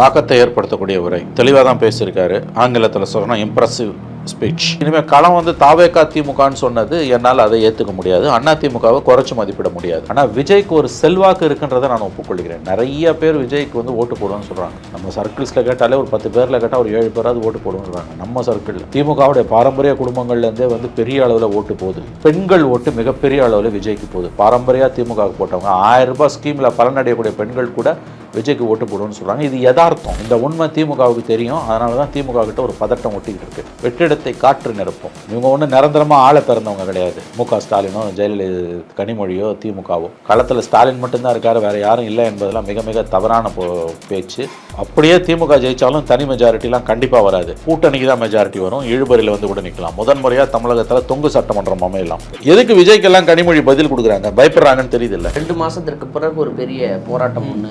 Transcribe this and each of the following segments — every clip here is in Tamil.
தாக்கத்தை ஏற்படுத்தக்கூடிய உரை. தெளிவாக தான் பேசியிருக்காரு. ஆங்கிலத்தில் சொல்லணும் இம்ப்ரெசிவ் ஸ்பீச் இனிமேல் களம் வந்து தாவேக்கா திமுகன்னு சொன்னது என்னால் அதை ஏற்றுக்க முடியாது. அண்ணா திமுகவை குறைச்சி மதிப்பிட முடியாது. ஆனால் விஜய்க்கு ஒரு செல்வாக்கு இருக்குன்றதை நான் ஒப்புக்கொள்கிறேன். நிறைய பேர் விஜய்க்கு வந்து ஓட்டு போடுவோம்னு சொல்கிறாங்க நம்ம சர்க்கிள்ஸில் கேட்டாலே ஒரு பத்து பேரில் கேட்டால் ஒரு ஏழு பேராவது ஓட்டு போடுவேன்றாங்க நம்ம சர்க்கிளில் திமுகவுடைய பாரம்பரிய குடும்பங்கள்லேருந்தே வந்து பெரிய அளவில் ஓட்டு போகுது. பெண்கள் ஓட்டு மிகப்பெரிய அளவில் விஜய்க்கு போகுது. பாரம்பரிய திமுக போட்டவங்க. ஆயிரம் ரூபாய் ஸ்கீமில் பலனடையக்கூடிய பெண்கள் கூட விஜய்க்கு ஓட்டு போடுவோம்னு சொல்கிறாங்க இது யதார்த்தம். இந்த உண்மை திமுகவுக்கு தெரியும். அதனால தான் திமுக கிட்ட ஒரு பதட்டம் ஒட்டிக்கிட்டு இருக்கு. வெற்றிடத்தை காற்று நிரப்பும். இவங்க ஒன்றும் நிரந்தரமாக ஆளை பிறந்தவங்க கிடையாது. மு க ஸ்டாலினோ ஜெயலலிதா கனிமொழியோ திமுகவோ. களத்தில் ஸ்டாலின் மட்டும்தான் இருக்காரு. வேறு யாரும் இல்லை என்பதெல்லாம் மிக மிக தவறான போ- பேச்சு. அப்படியே திமுக ஜெயிச்சாலும் தனி மெஜாரிட்டிலாம் கண்டிப்பாக வராது. கூட்டணிக்கு தான் மெஜாரிட்டி வரும். இழுபறியில் வந்து கூட நிற்கலாம் முதன் முறையாக தமிழகத்தில் தொங்கு சட்டமன்றம் அமையலாம். எதுக்கு விஜய்க்கெல்லாம் கனிமொழி பதில் கொடுக்குறாங்க? பயப்படுறாங்கன்னு தெரியுது இல்லை? ரெண்டு மாதத்திற்கு பிறகு ஒரு பெரிய போராட்டம் ஒன்று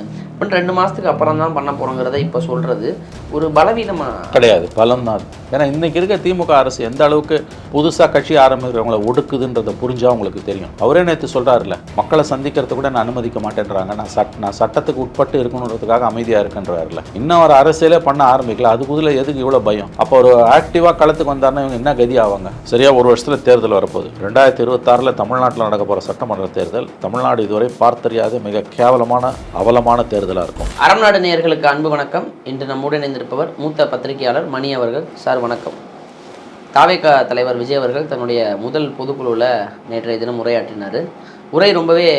ரெண்டு மாதத்துக்கு அப்புறம் தான் பண்ண போகிறோங்கிறத இப்போ சொல்கிறது ஒரு பலவீனமாக கிடையாது பலம் தான் ஏன்னா இன்றைக்கி இருக்க திமுக அரசு எந்த அளவுக்கு புதுசாக கட்சி ஆரம்பிக்கிறவங்கள ஒடுக்குதுன்றதை புரிஞ்சால் உங்களுக்கு தெரியும். அவரே நேற்று சொல்றாருல மக்களை சந்திக்கிறத கூட நான் அனுமதிக்க மாட்டேன்றாங்க. நான் சட் நான் சட்டத்துக்கு உட்பட்டு இருக்கணுன்றதுக்காக அமைதியாக இருக்குன்றாருல இன்னும் ஒரு அரசியலே பண்ண ஆரம்பிக்கல. அதுக்குள்ள எதுக்கு இவ்வளோ பயம்? அப்போ ஒரு ஆக்டிவாக களத்துக்கு வந்தாருன்னா இவங்க என்ன கதி ஆவாங்க? சரியா ஒரு வருஷத்தில் தேர்தல் வரப்போகுது. ரெண்டாயிரத்தி இருபத்தாறில் தமிழ்நாட்டில் நடக்க போகிற சட்டமன்ற தேர்தல் தமிழ்நாடு இதுவரை பார்த்தறியாத மிக கேவலமான அவலமான தேர்தலாக இருக்கும். அறம் நாடு நேயர்களுக்கு அன்பு வணக்கம். இன்று நம்முடன் இணைந்திருப்பவர் மூத்த பத்திரிகையாளர் மணி அவர்கள். சார் வணக்கம். தாவேகா தலைவர் விஜய் அவர்கள் தன்னுடைய முதல் பொதுக்குழுவில் நேற்றைய தினம் உரையாற்றினார். உரை ரொம்பவே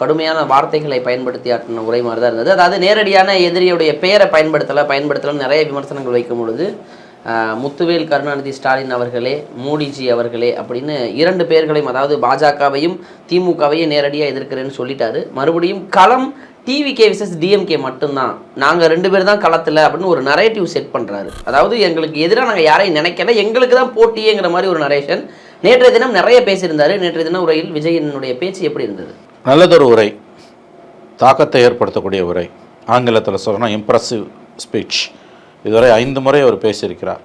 கடுமையான வார்த்தைகளை பயன்படுத்தி ஆற்றின உரை மாதிரி தான் இருந்தது. அதாவது நேரடியான எதிரியுடைய பெயரை பயன்படுத்தலை பயன்படுத்தலாம் நிறைய விமர்சனங்கள் வைக்கும் பொழுது முத்துவேல் கருணாநிதி ஸ்டாலின் அவர்களே மோடிஜி அவர்களே அப்படின்னு இரண்டு பேர்களையும் அதாவது பாஜகவையும் திமுகவையும் நேரடியாக எதிர்க்கிறேன்னு சொல்லிட்டாரு. மறுபடியும் களம் டிவிகே விசஸ் டிஎம்கே மட்டும்தான். நாங்கள் ரெண்டு பேர் தான் களத்தில் அப்படின்னு ஒரு நரேட்டிவ் செட் பண்ணுறாரு அதாவது எங்களுக்கு எதிராக நாங்கள் யாரையும் நினைக்கல. எங்களுக்கு தான் போட்டியேங்கிற மாதிரி ஒரு நரேஷன் நேற்றைய தினம் நிறைய பேசியிருந்தார். நேற்றைய தினம் உரையில் விஜயனுடைய பேச்சு எப்படி இருந்தது? நல்லதொரு உரை. தாக்கத்தை ஏற்படுத்தக்கூடிய உரை. ஆங்கிலத்தில் சொல்லணும் இம்ப்ரெசிவ் ஸ்பீச் இதுவரை ஐந்து முறை அவர் பேசியிருக்கிறார்.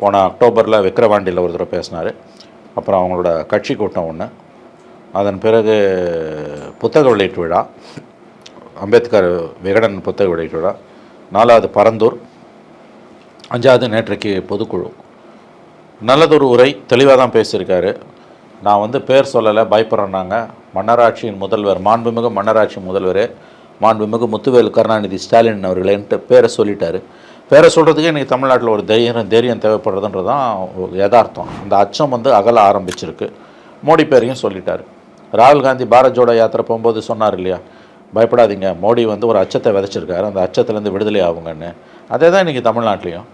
போன அக்டோபரில் விக்ரவாண்டியில் ஒரு தடவை பேசினார். அப்புறம் அவங்களோட கட்சி கூட்டம் ஒன்று அதன் பிறகு புத்தக வெளியீட்டு விழா. அம்பேத்கர் விகடன் புத்தக வெளியீட்டு விழா நாலாவது பரந்தூர். அஞ்சாவது நேற்றைக்கு பொதுக்குழு. நல்லதொரு உரை தெளிவாக தான் பேசியிருக்காரு. நான் வந்து பேர் சொல்லலை பயப்படுறேன்னாங்க. மன்னராட்சியின் முதல்வர் மாண்புமிகு மன்னராட்சி முதல்வர் மாண்புமிகு முத்துவேல் கருணாநிதி ஸ்டாலின் அவர்களேன்ட்டு பேரை சொல்லிட்டாரு. பேரை சொல்கிறதுக்கே இன்றைக்கி தமிழ்நாட்டில் ஒரு தைரியம் தைரியம் தேவைப்படுறதுன்றது தான் யதார்த்தம். அந்த அச்சம் வந்து அகல ஆரம்பிச்சிருக்கு. மோடி பேரையும் சொல்லிட்டார். ராகுல் காந்தி பாரத் ஜோடோ யாத்திரை போகும்போது சொன்னார் இல்லையா? பயப்படாதீங்க. மோடி வந்து ஒரு அச்சத்தை விதைச்சிருக்காரு. அந்த அச்சத்துலேருந்து விடுதலை ஆகுங்கன்னு. அதே தான் இன்றைக்கி தமிழ்நாட்டிலையும்.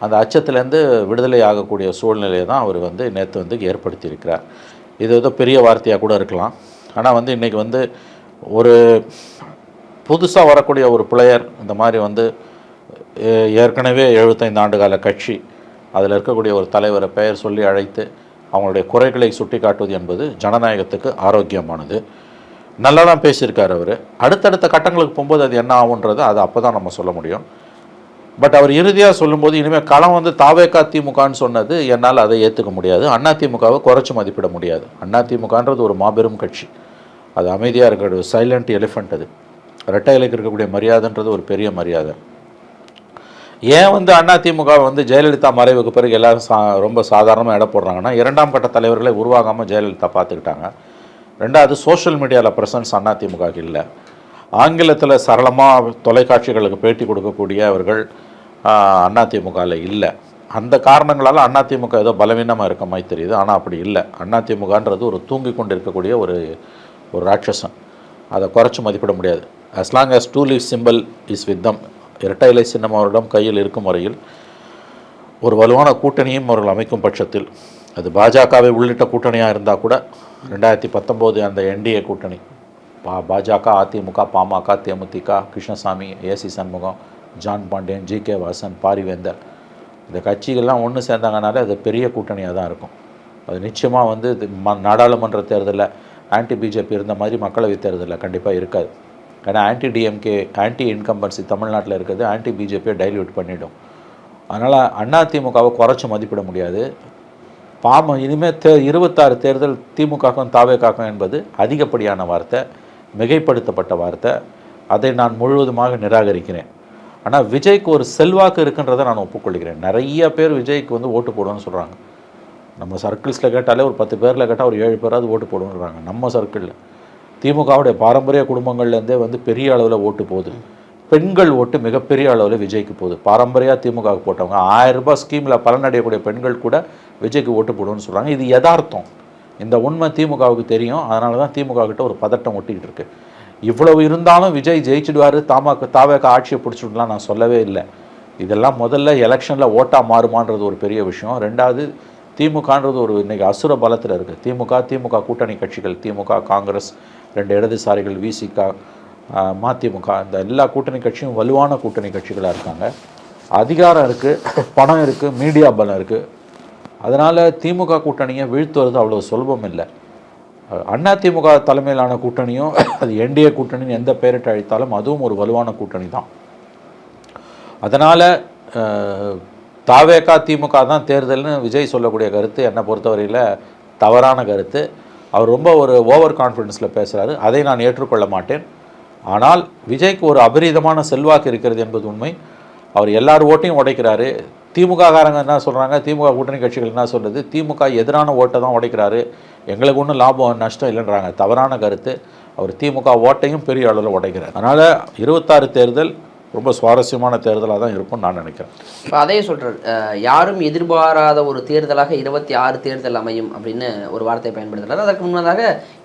அந்த அச்சத்துலேருந்து விடுதலை ஆகக்கூடிய சூழ்நிலையை தான் அவர் வந்து நேற்று வந்து ஏற்படுத்தியிருக்கிறார். இது ஏதோ பெரிய வார்த்தையாக கூட இருக்கலாம். ஆனால் வந்து இன்றைக்கி வந்து ஒரு புதுசாக வரக்கூடிய ஒரு பிளேயர் இந்த மாதிரி வந்து ஏ- ஏற்கனவே எழுபத்தைந்து ஆண்டு கால கட்சி அதில் இருக்கக்கூடிய ஒரு தலைவரை பெயர் சொல்லி அழைத்து அவங்களுடைய குறைகளை சுட்டி காட்டுவது என்பது ஜனநாயகத்துக்கு ஆரோக்கியமானது. நல்லா தான் பேசியிருக்கார் அவர். அடுத்தடுத்த கட்டங்களுக்கு போகும்போது அது என்ன ஆகுன்றது அது அப்போ தான் நம்ம சொல்ல முடியும். பட் அவர் இறுதியாக சொல்லும்போது இனிமேல் களம் வந்து தாவேக்கா திமுகன்னு சொன்னது என்னால் அதை ஏற்றுக்க முடியாது. அண்ணா திமுகவை குறைச்சி மதிப்பிட முடியாது. அண்ணா திமுகன்றது ஒரு மாபெரும் கட்சி. அது அமைதியாக இருக்கிற சைலண்ட் எலிஃபண்ட் அது. ரெட்டை இலைக்கு இருக்கக்கூடிய மரியாதைன்றது ஒரு பெரிய மரியாதை. ஏன் வந்து அண்ணா திமுக வந்து ஜெயலலிதா மறைவுக்கு பிறகு எல்லாரும் சா ரொம்ப சாதாரணமாக இட போடுறாங்கன்னா இரண்டாம் கட்ட தலைவர்களை உருவாகாமல் ஜெயலலிதா பார்த்துக்கிட்டாங்க. ரெண்டாவது சோஷியல் மீடியாவில் ப்ரெசன்ஸ் அண்ணா இல்லை. ஆங்கிலத்தில் சரளமாக தொலைக்காட்சிகளுக்கு பேட்டி கொடுக்கக்கூடிய அவர்கள் அண்ணா திமுகவில் இல்லை. அந்த காரணங்களால் அண்ணா திமுக ஏதோ பலவீனமாக இருக்க மாதிரி தெரியுது. ஆனால் அப்படி இல்லை. அண்ணா திமுகன்றது ஒரு தூங்கி கொண்டு இருக்கக்கூடிய ஒரு ஒரு ராட்சசன் அதை குறைச்சி மதிப்பிட முடியாது. As long as two leave symbol is with them இரட்டை இலை சின்னம் அவரிடம் கையில் இருக்கும் வரையில் ஒரு வலுவான கூட்டணியும் அவர்கள் அமைக்கும் பட்சத்தில் அது பாஜகவை உள்ளிட்ட கூட்டணியாக இருந்தால் கூட ரெண்டாயிரத்தி பத்தொம்போது அந்த என்டிஏ கூட்டணி. பா Bajaka Athimuka Pamaka Themuthika Krishnasamy AC Shanmugam John Pandian G K Vasan Parivendhar. இந்த கட்சிகள்லாம் ஒன்று சேர்ந்தாங்கனாலே அது பெரிய கூட்டணியாக தான் இருக்கும். அது நிச்சயமாக வந்து இது ம நாடாளுமன்ற தேர்தலில் ஆன்டி பிஜேபி இருந்த மாதிரி மக்களவைத் தேர்தலில் கண்டிப்பாக இருக்காது. ஏன்னா ஆன்டி டிஎம்கே ஆன்டி இன்கம்பன்சி தமிழ்நாட்டில் இருக்கிறது ஆன்டி பிஜேபியை டைல்யூட் பண்ணிவிடும் அதனால் அதிமுகவை குறைச்சி மதிப்பிட முடியாது. பாம இனிமேல் தே இருபத்தாறு தேர்தல் திமுகக்கும் தாவேக்காக்கும் என்பது அதிகப்படியான வார்த்தை மிகைப்படுத்தப்பட்ட வார்த்தை. அதை நான் முழுவதுமாக நிராகரிக்கிறேன். ஆனால் விஜய்க்கு ஒரு செல்வாக்கு இருக்குன்றதை நான் ஒப்புக்கொள்கிறேன். நிறைய பேர் விஜய்க்கு வந்து ஓட்டு போடுவேன்னு சொல்கிறாங்க நம்ம சர்க்கிள்ஸில் கேட்டாலே ஒரு பத்து பேரில் கேட்டால் ஒரு ஏழு பேராவது ஓட்டு போடுவோன்றாங்க நம்ம சர்க்கிளில். திமுகவுடைய பாரம்பரிய குடும்பங்கள்லேருந்தே வந்து பெரிய அளவில் ஓட்டு போகுது. பெண்கள் ஓட்டு மிகப்பெரிய அளவில் விஜய்க்கு போகுது. பாரம்பரியாக திமுகவுக்கு போட்டவங்க ஆயிரம் ரூபாய் ஸ்கீமில் பலனடையக்கூடிய பெண்கள் கூட விஜய்க்கு ஓட்டு போடுவோம்னு சொல்கிறாங்க இது யதார்த்தம். இந்த உண்மை திமுகவுக்கு தெரியும். அதனால தான் திமுக கிட்ட ஒரு பதட்டம் ஒட்டிக்கிட்டு இருக்கு. இவ்வளவு இருந்தாலும் விஜய் ஜெயிச்சிடுவார். தாமாக்கு தாவேக்க ஆட்சியை பிடிச்சிடலாம் நான் சொல்லவே இல்லை. இதெல்லாம் முதல்ல எலெக்ஷனில் ஓட்டா மாறுமான்றது ஒரு பெரிய விஷயம். ரெண்டாவது திமுகன்றது ஒரு இன்றைக்கி அசுர பலத்தில் இருக்குது திமுக திமுக கூட்டணி கட்சிகள் திமுக காங்கிரஸ் ரெண்டு இடதுசாரிகள் விசிகா மதிமுக இந்த எல்லா கூட்டணி கட்சியும் வலுவான கூட்டணி கட்சிகளாக இருக்காங்க. அதிகாரம் இருக்குது பணம் இருக்குது மீடியா பலம் இருக்குது அதனால் திமுக கூட்டணியை வீழ்த்துவது அவ்வளோ சுலபம் இல்லை. அண்ணா திமுக தலைமையிலான கூட்டணியும் அது என்டிஏ கூட்டணின்னு எந்த பெயரிட்டு அழைத்தாலும் அதுவும் ஒரு வலுவான கூட்டணி தான். அதனால் தாவேகா திமுக தான் தேர்தல்னு விஜய் சொல்லக்கூடிய கருத்து என்னை பொறுத்தவரையில் தவறான கருத்து. அவர் ரொம்ப ஒரு ஓவர் கான்ஃபிடென்ஸில் பேசுகிறாரு அதை நான் ஏற்றுக்கொள்ள மாட்டேன். ஆனால் விஜய்க்கு ஒரு அபரீதமான செல்வாக்கு இருக்கிறது என்பது உண்மை. அவர் எல்லார் ஓட்டையும் உடைக்கிறாரு. திமுக காரங்க என்ன சொல்கிறாங்க திமுக கூட்டணி கட்சிகள் என்ன சொல்கிறது திமுக எதிரான ஓட்டை தான் உடைக்கிறாரு. எங்களுக்கு ஒன்றும் லாபம் நஷ்டம் இல்லைன்றாங்க. தவறான கருத்து. அவர் திமுக ஓட்டையும் பெரிய அளவில் உடைக்கிறார். அதனால் இருபத்தாறு தேர்தல் ரொம்ப சுவாரஸ்யமான தேர்தலாக தான் இருக்கும்னு நான் நினைக்கிறேன். இப்போ அதே சொல்கிறார் யாரும் எதிர்பாராத ஒரு தேர்தலாக இருபத்தி ஆறு தேர்தல் அமையும் அப்படின்னு ஒரு வார்த்தையை பயன்படுத்துறாரு. அதற்கு முன்னதாக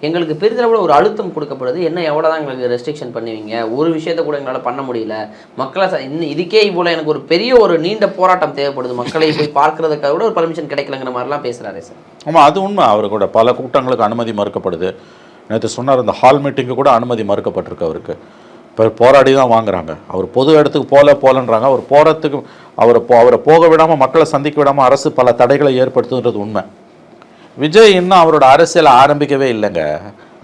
எங்களுக்கு பெரிதளவில் ஒரு அழுத்தம் கொடுக்கப்படுது. என்ன எவ்வளோ தான் எங்களுக்கு ரெஸ்ட்ரிக்ஷன் பண்ணுவீங்க? ஒரு விஷயத்தை கூட எங்களால் பண்ண முடியல. மக்களை இன்னும் இதுக்கே இவ்வளோ எனக்கு ஒரு பெரிய ஒரு நீண்ட போராட்டம் தேவைப்படுது. மக்களை போய் பார்க்கறதுக்காக கூட ஒரு பர்மிஷன் கிடைக்கலங்கிற மாதிரிலாம் பேசுகிறாரு சார். ஆமாம் அது உண்மை. அவர் கூட பல கூட்டங்களுக்கு அனுமதி மறுக்கப்படுது. நேற்று சொன்னார் இந்த ஹால் மீட்டிங்கு கூட அனுமதி மறுக்கப்பட்டிருக்கு அவருக்கு. இப்போ போராடி தான் வாங்குறாங்க. அவர் பொது இடத்துக்கு போல போலன்றாங்க. அவர் போகிறதுக்கு அவரை போ அவரை போக விடாமல் மக்களை சந்திக்க விடாமல் அரசு பல தடைகளை ஏற்படுத்துன்றது உண்மை. விஜய் இன்னும் அவரோட அரசியலை ஆரம்பிக்கவே இல்லைங்க.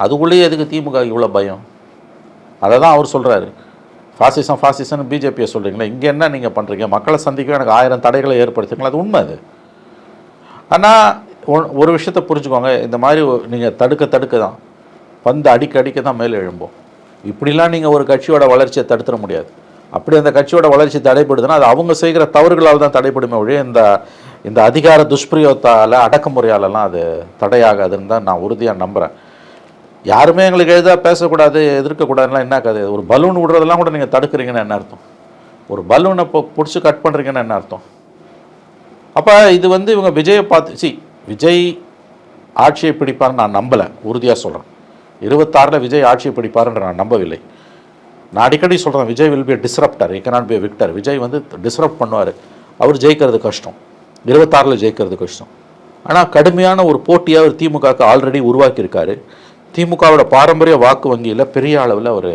அதுக்குள்ளேயே எதுக்கு திமுக இவ்வளோ பயம்? அதை தான் அவர் சொல்கிறாரு ஃபாசிசம் ஃபாசிசம்னு பிஜேபியை சொல்கிறீங்களா இங்கே என்ன நீங்கள் பண்ணுறீங்க மக்களை சந்திக்க எனக்கு ஆயிரம் தடைகளை ஏற்படுத்துங்களா அது உண்மை அது. ஆனால் ஒரு விஷயத்தை புரிஞ்சுக்கோங்க. இந்த மாதிரி நீங்கள் தடுக்க தடுக்க தான். வந்து அடிக்க அடிக்க தான் மேலே எழும்போம். இப்படிலாம் நீங்கள் ஒரு கட்சியோட வளர்ச்சியை தடுத்துட முடியாது. அப்படி அந்த கட்சியோட வளர்ச்சி தடைப்படுதுன்னா அது அவங்க செய்கிற தவறுகளால் தான் தடைப்படுமே ஒழிய இந்த இந்த அதிகார துஷ்பிரயோகத்தால் அடக்குமுறையாலலாம் அது தடையாகாதுன்னு தான் நான் உறுதியாக நம்புகிறேன் யாருமே எங்களுக்கு எதிராக பேசக்கூடாது எதிர்க்கக்கூடாதுலாம் என்ன கதை? ஒரு பலூன் விடுறதெல்லாம் கூட நீங்கள் தடுக்கிறீங்கன்னு என்ன அர்த்தம்? ஒரு பலூனை இப்போ பிடிச்சி கட் பண்ணுறீங்கன்னு என்ன அர்த்தம்? அப்போ இது வந்து இவங்க விஜயை பார்த்து சி விஜய் ஆட்சியை பிடிப்பார்னு நான் நம்பலை உறுதியாக சொல்கிறேன் இருபத்தாறில் விஜய் ஆட்சி பிடிப்பார்ன்ற நான் நம்பவில்லை. நான் அடிக்கடி சொல்கிறேன் Vijay will be disruptor he be victor Vijay வந்து டிஸ்ரப்ட் பண்ணுவார். அவர் ஜெயிக்கிறது கஷ்டம். இருபத்தாறில் ஜெயிக்கிறது கஷ்டம். ஆனால் கடுமையான ஒரு போட்டியை அவர் திமுகவுக்கு ஆல்ரெடி உருவாக்கியிருக்காரு. திமுகவோட பாரம்பரிய வாக்கு வங்கியில் பெரிய அளவில் அவர்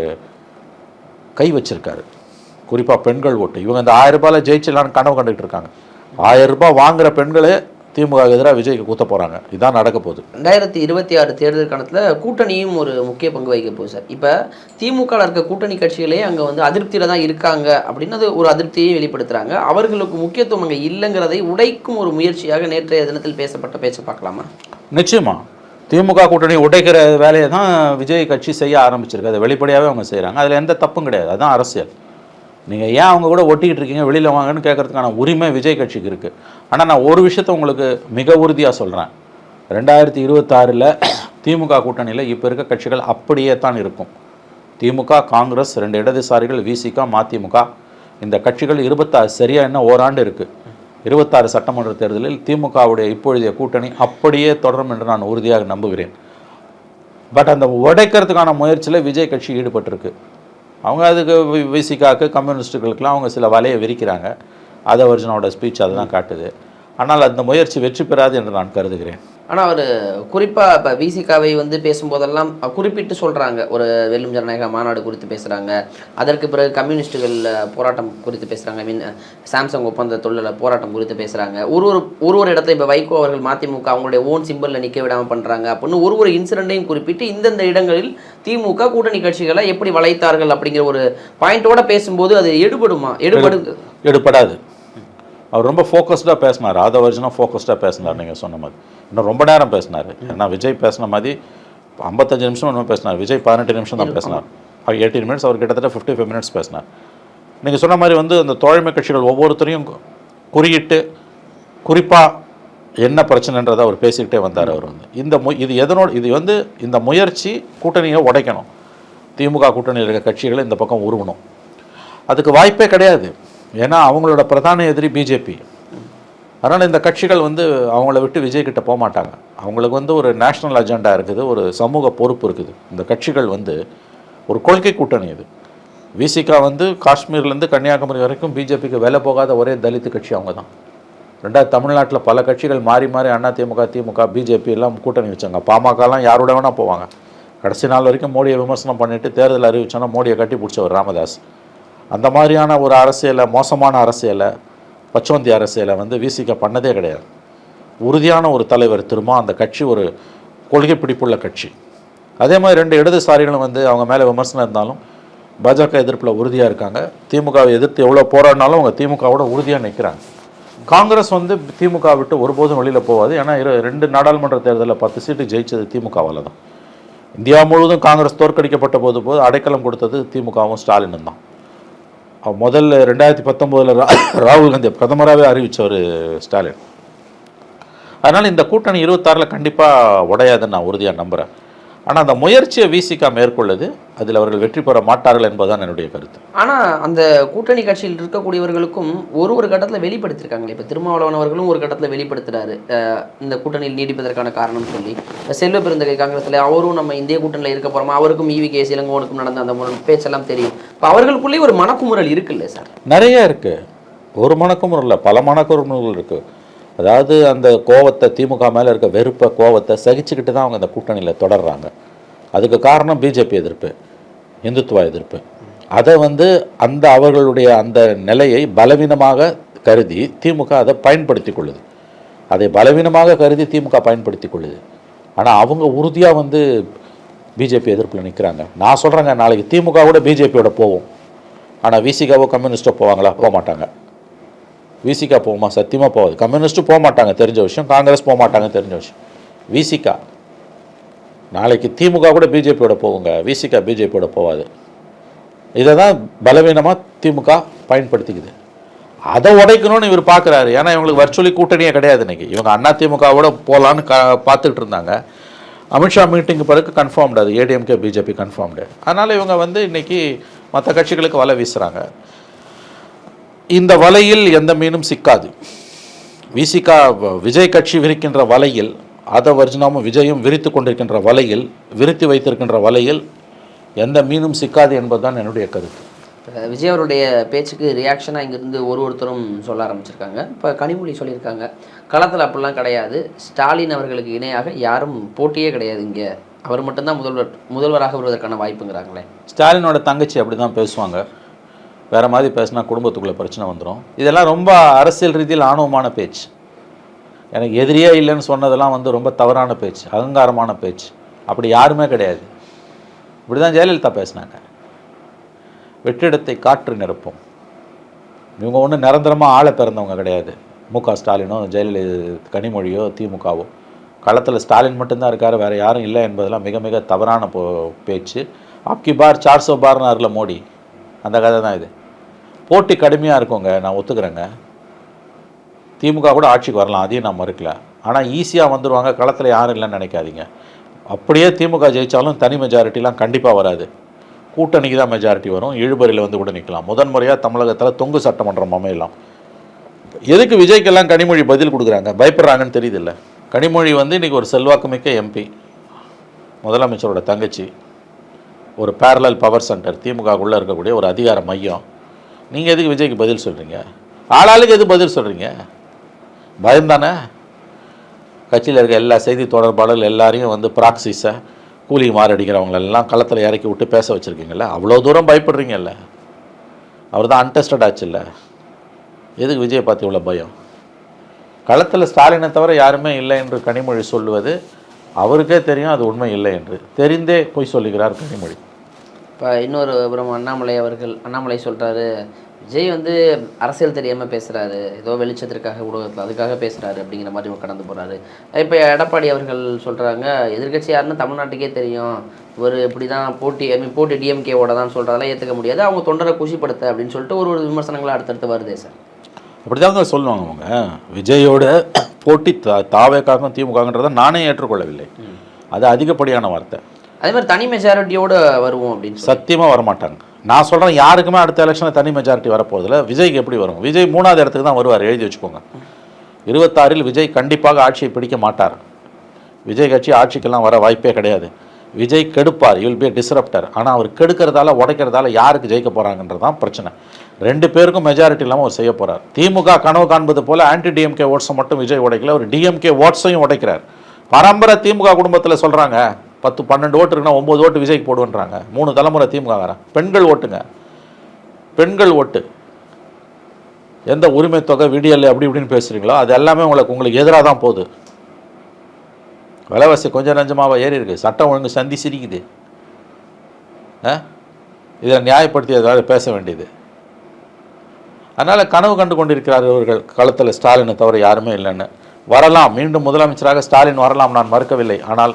கை வச்சிருக்காரு. குறிப்பாக பெண்கள் ஓட்டு. இவங்க இந்த ஆயிரம் ரூபாயில் ஜெயிச்சிடலான்னு கனவு கண்டுகிட்டு இருக்காங்க. ஆயிரம் ரூபாய் வாங்குகிற பெண்களே திமுக எதிராக விஜய்க்கு கூத்த போகிறாங்க இதான் நடக்க போகுது. ரெண்டாயிரத்தி இருபத்தி ஆறு தேர்தல் காலத்தில் கூட்டணியும் ஒரு முக்கிய பங்கு வகிக்க போகுது சார். இப்போ திமுகவில் இருக்க கூட்டணி கட்சிகளே அங்கே வந்து அதிருப்தியில் தான் இருக்காங்க அப்படின்னு அது ஒரு அதிருப்தியை வெளிப்படுத்துகிறாங்க அவர்களுக்கு முக்கியத்துவம் அங்கே இல்லைங்கிறதை உடைக்கும் ஒரு முயற்சியாக நேற்றைய தினத்தில் பேசப்பட்ட பேச்சை பார்க்கலாமா? நிச்சயமா. திமுக கூட்டணி உடைக்கிற வேலையை தான் விஜய் கட்சி செய்ய ஆரம்பிச்சிருக்கு. அதை வெளிப்படையாகவே அவங்க செய்கிறாங்க அதில் எந்த தப்பும் கிடையாது. அதுதான் அரசியல். நீங்கள் ஏன் அவங்க கூட ஒட்டிக்கிட்டு இருக்கீங்க? வெளியில் வாங்கன்னு கேட்கறதுக்கான உரிமை விஜய் கட்சிக்கு இருக்குது ஆனால் நான் ஒரு விஷயத்த உங்களுக்கு மிக உறுதியாக சொல்கிறேன் ரெண்டாயிரத்தி இருபத்தாறில் திமுக கூட்டணியில் இப்போ இருக்க கட்சிகள் அப்படியே தான் இருக்கும். திமுக காங்கிரஸ் ரெண்டு இடதுசாரிகள் விசிக மதிமுக இந்த கட்சிகள் இருபத்தாறு சரியாக என்ன? ஓராண்டு இருக்குது இருபத்தாறு சட்டமன்ற தேர்தலில் திமுகவுடைய இப்பொழுதைய கூட்டணி அப்படியே தொடரும் என்று நான் உறுதியாக நம்புகிறேன். பட் அந்த உடைக்கிறதுக்கான முயற்சியில் விஜய் கட்சி ஈடுபட்டிருக்கு. அவங்க அதுக்கு விசிகாக்கு கம்யூனிஸ்ட்டுகளுக்கெல்லாம் அவங்க சில வலையை விரிக்கிறாங்க. அதை வருஷனோட ஸ்பீச் அதை தான் காட்டுது. ஆனால் அந்த முயற்சி வெற்றி பெறாது என்று நான் கருதுகிறேன். ஆனால் அவர் குறிப்பாக இப்போ விசிகாவை வந்து பேசும்போதெல்லாம் குறிப்பிட்டு சொல்கிறாங்க ஒரு வெல்லும் ஜனநாயக மாநாடு குறித்து பேசுகிறாங்க அதற்கு பிறகு கம்யூனிஸ்ட்டுகள் போராட்டம் குறித்து பேசுகிறாங்க மீன் சாம்சங் ஒப்பந்த தொழிலில் போராட்டம் குறித்து பேசுகிறாங்க ஒரு ஒரு ஒரு ஒரு இடத்துல இப்போ வைகோ அவர்கள் மதிமுக அவங்களுடைய ஓன் சிம்பிளில் நிற்க விடாமல் பண்ணுறாங்க அப்படின்னு ஒரு ஒரு இன்சிடெண்ட்டையும் குறிப்பிட்டு இந்தந்த இடங்களில் திமுக கூட்டணி கட்சிகளை எப்படி வளைத்தார்கள் அப்படிங்கிற ஒரு பாயிண்டோட பேசும்போது அது எடுபடுமா? எடுபடு எடுபடாது. அவர் ரொம்ப ஃபோக்கஸ்டாக பேசினார். ஆத வருஷனாக ஃபோக்கஸ்டாக பேசினார் நீங்கள் சொன்ன மாதிரி. இன்னும் ரொம்ப நேரம் பேசினார். ஏன்னா விஜய் பேசின மாதிரி ஐம்பத்தஞ்சு நிமிஷம் ஒன்றும் பேசினார். விஜய் பதினெட்டு நிமிஷம் தான் பேசினார். எயிட்டீன் மினிட்ஸ் அவர் கிட்டத்தட்ட ஃபிஃப்டி ஃபைவ் மினிட்ஸ் பேசினார். நீங்கள் சொன்ன மாதிரி வந்து அந்த தோழமை கட்சிகள் ஒவ்வொருத்தரையும் குறியிட்டு குறிப்பாக என்ன பிரச்சனைன்றதை அவர் பேசிக்கிட்டே வந்தார் அவர் வந்து. இந்த மு இது எதனோட இது வந்து இந்த முயற்சி கூட்டணியை உடைக்கணும். திமுக கூட்டணியில் இருக்க கட்சிகளை இந்த பக்கம் உருவணும். அதுக்கு வாய்ப்பே கிடையாது. ஏன்னா அவங்களோட பிரதான எதிரி பிஜேபி அதனால் இந்த கட்சிகள் வந்து அவங்கள விட்டு விஜய் கிட்ட போக மாட்டாங்க. அவங்களுக்கு வந்து ஒரு நேஷ்னல் அஜெண்டா இருக்குது ஒரு சமூக பொறுப்பு இருக்குது. இந்த கட்சிகள் வந்து ஒரு கொள்கை கூட்டணி இது. விசிகா வந்து காஷ்மீர்லேருந்து கன்னியாகுமரி வரைக்கும் பிஜேபிக்கு வேலை போகாத ஒரே தலித்து கட்சி அவங்க தான் ரெண்டாவது தமிழ்நாட்டில் பல கட்சிகள் மாறி மாறி அண்ணா திமுக திமுக பிஜேபி எல்லாம் கூட்டணி வச்சாங்க. பாமகலாம் யாரோட வேணால் போவாங்க. கடைசி நாள் வரைக்கும் மோடியை விமர்சனம் பண்ணிட்டு தேர்தல் அறிவிச்சோன்னா மோடியை கட்டி பிடிச்சவர் ராமதாஸ். அந்த மாதிரியான ஒரு அரசியலை மோசமான அரசியலை பச்சோந்தி அரசியலை வந்து விசிக பண்ணதே கிடையாது. உறுதியான ஒரு தலைவர் திரும்ப அந்த கட்சி ஒரு கொள்கை பிடிப்புள்ள கட்சி. அதே மாதிரி ரெண்டு இடதுசாரிகளும் வந்து அவங்க மேலே விமர்சனம் இருந்தாலும் பாஜக எதிர்ப்பில் உறுதியாக இருக்காங்க. திமுகவை எதிர்த்து எவ்வளோ போராடினாலும் அவங்க திமுகவோட உறுதியாக நிற்கிறாங்க காங்கிரஸ் வந்து திமுக விட்டு ஒருபோதும் வெளியில் போகாது. ஏன்னா இரு ரெண்டு நாடாளுமன்ற தேர்தலில் பத்து சீட்டு ஜெயிச்சது திமுகவால் தான் இந்தியா முழுவதும் காங்கிரஸ் தோற்கடிக்கப்பட்ட போது போது அடைக்கலம் கொடுத்தது திமுகவும் ஸ்டாலினும் தான் முதல்ல ரெண்டாயிரத்தி பத்தொம்போதில் ராகுல் காந்தி பிரதமராகவே அறிவித்தவர் ஸ்டாலின். அதனால் இந்த கூட்டணி இருபத்தாறில் கண்டிப்பாக உடையாதுன்னு நான் உறுதியாக நம்புகிறேன் ஆனால் அந்த முயற்சியை விசிகா மேற்கொள்ளுது அதில் அவர்கள் வெற்றி பெற மாட்டார்கள் என்பதுதான் என்னுடைய கருத்து. ஆனா அந்த கூட்டணி கட்சியில் இருக்கக்கூடியவர்களுக்கும் ஒரு ஒரு கட்டத்துல வெளிப்படுத்திருக்காங்களே. இப்ப திருமாவளவன் அவர்களும் ஒரு கட்டத்துல வெளிப்படுத்துறாரு. அஹ் இந்த கூட்டணியில் நீடிப்பதற்கான காரணம் சொல்லி. செல்வ பெருந்தகை காங்கிரஸ்ல அவரும் நம்ம இந்திய கூட்டணியில் இருக்க போறோமா? அவருக்கும் ஈவி கே இளங்கோவனுக்கும் நடந்த அந்த பேச்செல்லாம் தெரியும். இப்ப அவர்களுக்குள்ளேயே ஒரு மனக்குமுறல் இருக்குல்ல சார்? நிறைய இருக்குது ஒரு மணக்குமுறை இல்லை பல மணக்குமுறைகள் இருக்குது அதாவது அந்த கோவத்தை திமுக மேலே இருக்க வெறுப்பை கோவத்தை சகிச்சுக்கிட்டு தான் அவங்க அந்த கூட்டணியில் தொடர்றாங்க. அதுக்கு காரணம் பிஜேபி எதிர்ப்பு இந்துத்துவ எதிர்ப்பு. அதை வந்து அந்த அவர்களுடைய அந்த நிலையை பலவீனமாக கருதி திமுக அதை பயன்படுத்தி கொள்ளுது. அதை பலவீனமாக கருதி திமுக பயன்படுத்தி கொள்ளுது. ஆனால் அவங்க உறுதியாக வந்து பிஜேபி எதிர்ப்பில் நிற்கிறாங்க நான் சொல்கிறேங்க நாளைக்கு திமுக கூட பிஜேபியோட போவோம். ஆனால் விசிகாவோ கம்யூனிஸ்டோ போவாங்களா? போக மாட்டாங்க விசிகா போகுமா சத்தியமாக போகாது. கம்யூனிஸ்ட்டும் போக மாட்டாங்க தெரிஞ்ச விஷயம். காங்கிரஸ் போக மாட்டாங்க தெரிஞ்ச விஷயம். விசிகா நாளைக்கு திமுக கூட பிஜேபியோட போகுங்க. விசிகா பிஜேபியோட போகாது இதை தான் பலவீனமாக திமுக பயன்படுத்திக்குது. அதை உடைக்கணும்னு இவர் பார்க்குறாரு ஏன்னா இவங்களுக்கு வர்ச்சுவலி கூட்டணியே கிடையாது இன்றைக்கி இவங்க அண்ணா திமுகவோட போகலான்னு க பார்த்துக்கிட்டு இருந்தாங்க. அமித்ஷா மீட்டிங்கு பிறகு கன்ஃபார்ம்டு அது. ஏடிஎம்கே பிஜேபி கன்ஃபார்ம்டு அதனால் இவங்க வந்து இன்றைக்கி மற்ற கட்சிகளுக்கு வலை வீசுகிறாங்க இந்த வலையில் எந்த மீனும் சிக்காது. விசிகா விஜய் கட்சி விரிக்கின்ற வலையில் அதை வர்ஜினாமும் விஜயும் விரித்து கொண்டிருக்கின்ற வலையில் விரித்து வைத்திருக்கின்ற வலையில் எந்த மீனும் சிக்காது என்பதுதான் என்னுடைய கருத்து. விஜய் அவருடைய பேச்சுக்கு ரியாக்ஷனாக இங்கிருந்து ஒரு ஒருத்தரும் சொல்ல ஆரம்பிச்சிருக்காங்க. இப்போ கனிமொழி சொல்லியிருக்காங்க. களத்தில் அப்படிலாம் கிடையாது. ஸ்டாலின் அவர்களுக்கு இணையாக யாரும் போட்டியே கிடையாது இங்கே. அவர் மட்டும்தான் முதல்வர் முதல்வராக வருவதற்கான வாய்ப்புங்கிறாங்களே. ஸ்டாலினோட தங்கச்சி அப்படி தான் பேசுவாங்க. வேறு மாதிரி பேசினா குடும்பத்துக்குள்ளே பிரச்சனை வந்துடும் இதெல்லாம் ரொம்ப அரசியல் ரீதியில் ஆணவமான பேச்சு. எனக்கு எதிரியே இல்லைன்னு சொன்னதெல்லாம் வந்து ரொம்ப தவறான பேச்சு அகங்காரமான பேச்சு. அப்படி யாருமே கிடையாது. இப்படி தான் ஜெயலலிதா பேசினாங்க. வெற்றிடத்தை காற்று நிரப்பும். இவங்க ஒன்றும் நிரந்தரமாக ஆளை பிறந்தவங்க கிடையாது. மு க ஸ்டாலினோ ஜெயலலிதா கனிமொழியோ திமுகவோ. களத்தில் ஸ்டாலின் மட்டும்தான் இருக்கார் வேறு யாரும் இல்லை என்பதெல்லாம் மிக மிக தவறான போ பேச்சு. அப்கி பார் சார்சோ பார்னார்ல மோடி. அந்த கதை தான் இது. போட்டி கடுமையாக இருக்குங்க நான் ஒத்துக்கிறேங்க. திமுக கூட ஆட்சிக்கு வரலாம். அதையும் நான் மறுக்கல. ஆனால் ஈஸியாக வந்துடுவாங்க களத்தில் யாரும் இல்லைன்னு நினைக்காதீங்க. அப்படியே திமுக ஜெயித்தாலும் தனி மெஜாரிட்டிலாம் கண்டிப்பாக வராது. கூட்டணிக்கு தான் மெஜாரிட்டி வரும். இழுபறியில் வந்து கூட நிற்கலாம் முதன்முறையாக தமிழகத்தில் தொங்கு சட்டமன்றம் அமையலாம். எதுக்கு விஜய்க்கெல்லாம் கனிமொழி பதில் கொடுக்குறாங்க? பயப்படுறாங்கன்னு தெரியுதில்ல. கனிமொழி வந்து இன்றைக்கி ஒரு செல்வாக்குமிக்க எம்பி முதலமைச்சரோட தங்கச்சி. ஒரு பேரலல் பவர் சென்டர் திமுகக்குள்ளே இருக்கக்கூடிய ஒரு அதிகார மையம். நீங்கள் எதுக்கு விஜய்க்கு பதில் சொல்கிறீங்க ஆளாளுக்கு எது பதில் சொல்கிறீங்க பயம்தானே கட்சியில் இருக்க எல்லா செய்தி தொடர்பாளர்கள் எல்லாரையும் வந்து ப்ராக்சிஸை கூலி மாரடிக்கிறவங்களெல்லாம் களத்தில் இறக்கி விட்டு பேச வச்சுருக்கீங்கள அவ்வளோ தூரம் பயப்படுறீங்கல்ல? அவர் தான் அன்டெஸ்டட் ஆச்சுல்ல? எதுக்கு விஜய் பார்த்து இவ்வளோ பயம்? களத்தில் ஸ்டாலினை தவிர யாருமே இல்லை என்று கனிமொழி சொல்லுவது அவருக்கே தெரியும் அது உண்மை இல்லை என்று. தெரிந்தே பொய் சொல்லுகிறார் கனிமொழி. இப்போ இன்னொரு புறம் அண்ணாமலை அவர்கள் அண்ணாமலை சொல்கிறாரு விஜய் வந்து அரசியல் தெரியாமல் பேசுகிறாரு ஏதோ வெளிச்சத்திற்காக ஊடகத்தில் அதுக்காக பேசுகிறாரு அப்படிங்கிற மாதிரி கடந்து போகிறாரு இப்போ எடப்பாடி அவர்கள் சொல்கிறாங்க எதிர்க்கட்சி யாருன்னு தமிழ்நாட்டுக்கே தெரியும். இவர் இப்படி தான் போட்டி ஐ மீன் போட்டி டிஎம்கேவோட தான் சொல்கிறதெல்லாம் ஏற்றுக்க முடியாது. அவங்க தொண்டரை குஷிப்படுத்த அப்படின்னு சொல்லிட்டு ஒரு ஒரு விமர்சனங்கள் அடுத்தடுத்து வருதே சார். அப்படிதாங்க சொல்லுவாங்க அவங்க. விஜயோட போட்டி தா தாவேக்காகவும் திமுகன்றதை நானே ஏற்றுக்கொள்ளவில்லை. அது அதிகப்படியான வார்த்தை. அதே மாதிரி தனி மெஜாரிட்டியோடு வருவோம் அப்படின்னு சத்தியமாக வரமாட்டாங்க. நான் சொல்கிறேன் யாருக்குமே அடுத்த எலெக்ஷனில் தனி மெஜாரிட்டி வரப்போதில்ல விஜய்க்கு எப்படி வரும்? விஜய் மூணாவது இடத்துக்கு தான் வருவார் எழுதி வச்சுக்கோங்க. இருபத்தாறில் விஜய் கண்டிப்பாக ஆட்சியை பிடிக்க மாட்டார். விஜய் கட்சி ஆட்சிக்கெல்லாம் வர வாய்ப்பே கிடையாது. விஜய் கெடுப்பார் யூல் பி டிஸ்ரப்டர் ஆனால் அவர் கெடுக்கிறதால உடைக்கிறதால யாருக்கு ஜெயிக்க போகிறாங்கன்றது தான் பிரச்சனை. ரெண்டு பேருக்கும் மெஜாரிட்டி இல்லாமல் அவர் செய்ய போகிறார் திமுக கனவு காண்பது போல் ஆன்டி டிஎம்கே ஓட்ஸை மட்டும் விஜய் உடைக்கல. அவர் டிஎம்கே ஓட்ஸையும் உடைக்கிறார். பரம்பரை திமுக குடும்பத்தில் சொல்கிறாங்க பத்து பன்னெண்டு ஓட்டு இருக்குன்னா ஒம்பது ஓட்டு விஜய்க்கு போடுவேன்றாங்க. மூணு தலைமுறை திமுக பெண்கள் ஓட்டுங்க. பெண்கள் ஓட்டு. எந்த உரிமை தொகை விடியல் அப்படி இப்படின்னு பேசுகிறீங்களோ அது எல்லாமே உங்களுக்கு உங்களுக்கு எதிராக தான் போகுது. விலைவாசி கொஞ்சம் நஞ்சமாக ஏறி இருக்கு. சட்டம் ஒழுங்கு சந்தி சிரிக்குது. ஆ? இதை நியாயப்படுத்தி ஏதாவது பேச வேண்டியது. அதனால் கனவு கண்டு கொண்டிருக்கிறார் இவர்கள் களத்தில் ஸ்டாலினை தவிர யாருமே இல்லைன்னு. வரலாம். மீண்டும் முதலமைச்சராக ஸ்டாலின் வரலாம். நான் மறுக்கவில்லை. ஆனால்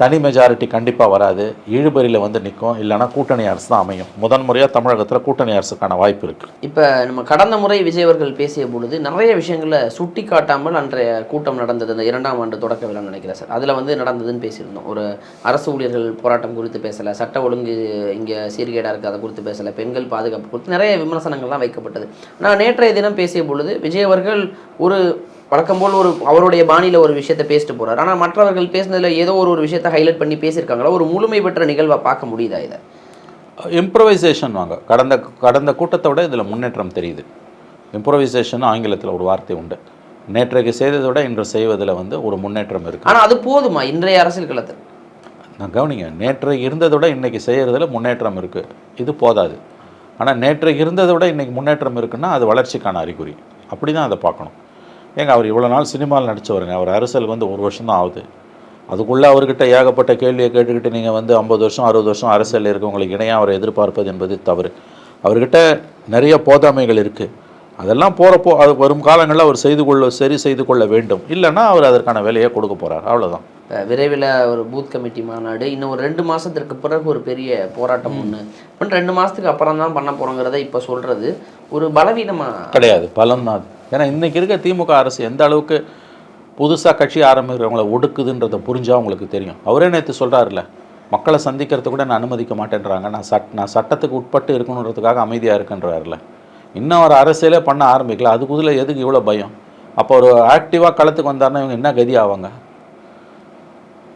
தனி மெஜாரிட்டி கண்டிப்பாக வராது. இழுபறியில் வந்து நிற்கும் இல்லைன்னா கூட்டணி அரசு தான் அமையும். முதன் முறையாக தமிழகத்தில் கூட்டணி அரசுக்கான வாய்ப்பு இருக்குது இப்போ நம்ம கடந்த முறை விஜய் அவர்கள் பேசிய பொழுது நிறைய விஷயங்களை சுட்டி காட்டாமல் அன்றைய கூட்டம் நடந்தது. இந்த இரண்டாம் ஆண்டு தொடக்க விழா நினைக்கிறேன் சார். அதில் வந்து நடந்ததுன்னு பேசியிருந்தோம். ஒரு அரசு ஊழியர்கள் போராட்டம் குறித்து பேசலை. சட்ட ஒழுங்கு இங்கே சீர்கேடாக இருக்குது அதை குறித்து பேசலை. பெண்கள் பாதுகாப்பு குறித்து நிறைய விமர்சனங்கள்லாம் வைக்கப்பட்டது. நான் நேற்றைய தினம் பேசிய பொழுது விஜய் அவர்கள் ஒரு வழக்கம் போல் ஒரு அவருடைய பாணியில் ஒரு விஷயத்தை பேசிட்டு போறாரு. ஆனால் மற்றவர்கள் பேசுனதில் ஏதோ ஒரு ஒரு விஷயத்தை ஹைலைட் பண்ணி பேசியிருக்காங்களா? ஒரு முழுமை பெற்ற நிகழ்வை பார்க்க முடியுதா இதை? இம்ப்ரவைசேஷன் வாங்க. கடந்த கடந்த கூட்டத்தை விட இதில் முன்னேற்றம் தெரியுது. இம்ப்ரவைசேஷன் ஆங்கிலத்தில் ஒரு வார்த்தை உண்டு. நேற்றைக்கு செய்ததை விட இன்று செய்வதில் வந்து ஒரு முன்னேற்றம் இருக்குது ஆனால் அது போதுமா? இன்றைய அரசியல் களத்தில். நான் கவனிங்க. நேற்றைக்கு இருந்ததை விட இன்றைக்கி செய்கிறதுல முன்னேற்றம் இருக்குது இது போதாது. ஆனால் நேற்றைக்கு இருந்ததை விட இன்றைக்கி முன்னேற்றம் இருக்குன்னா அது வளர்ச்சிக்கான அறிகுறி. அப்படி தான் அதை பார்க்கணும். ஏங்க அவர் இவ்வளோ நாள் சினிமாவில் நடித்தவருங்க அவர் அரசியலுக்கு வந்து ஒரு வருஷம் தான் ஆகுது. அதுக்குள்ளே அவர்கிட்ட ஏகப்பட்ட கேள்வியை கேட்டுக்கிட்டு நீங்கள் வந்து ஐம்பது வருஷம் அறுபது வருஷம் அரசியல் இருக்கவங்களுக்கு இணையாக அவரை எதிர்பார்ப்பது என்பது தவறு. அவர்கிட்ட நிறைய போதாமைகள் இருக்குது அதெல்லாம் போகிறப்போ அது வரும் காலங்களில் அவர் செய்து கொள்ள சரி செய்து கொள்ள வேண்டும். இல்லைன்னா அவர் அதற்கான வேலையை கொடுக்க போகிறார் அவ்வளோதான் விரைவில் ஒரு பூத் கமிட்டி மாநாடு இன்னும் ஒரு ரெண்டு மாதத்திற்கு பிறகு ஒரு பெரிய போராட்டம் ஒன்று இப்போ ரெண்டு மாதத்துக்கு அப்புறம் தான் பண்ண போகிறோங்கிறத இப்போ சொல்கிறது ஒரு பலவீனமாக கிடையாது. பலம் தான் அது. ஏன்னா இன்றைக்கி இருக்க திமுக அரசு எந்த அளவுக்கு புதுசாக கட்சி ஆரம்பிக்கிறவங்கள ஒடுக்குதுன்றதை புரிஞ்சால் உங்களுக்கு தெரியும். அவரே நேற்று சொல்கிறாருல்ல மக்களை சந்திக்கிறது கூட நான் அனுமதிக்க மாட்டேன்றாங்க. நான் சட் நான் சட்டத்துக்கு உட்பட்டு இருக்கணுன்றதுக்காக அமைதியாக இருக்குன்றாருல இன்னும் ஒரு அரசியலே பண்ண ஆரம்பிக்கல. அதுக்குள்ள எதுக்கு இவ்வளோ பயம்? அப்போ ஒரு ஆக்டிவாக களத்துக்கு வந்தாருன்னா இவங்க என்ன கதி ஆவாங்க?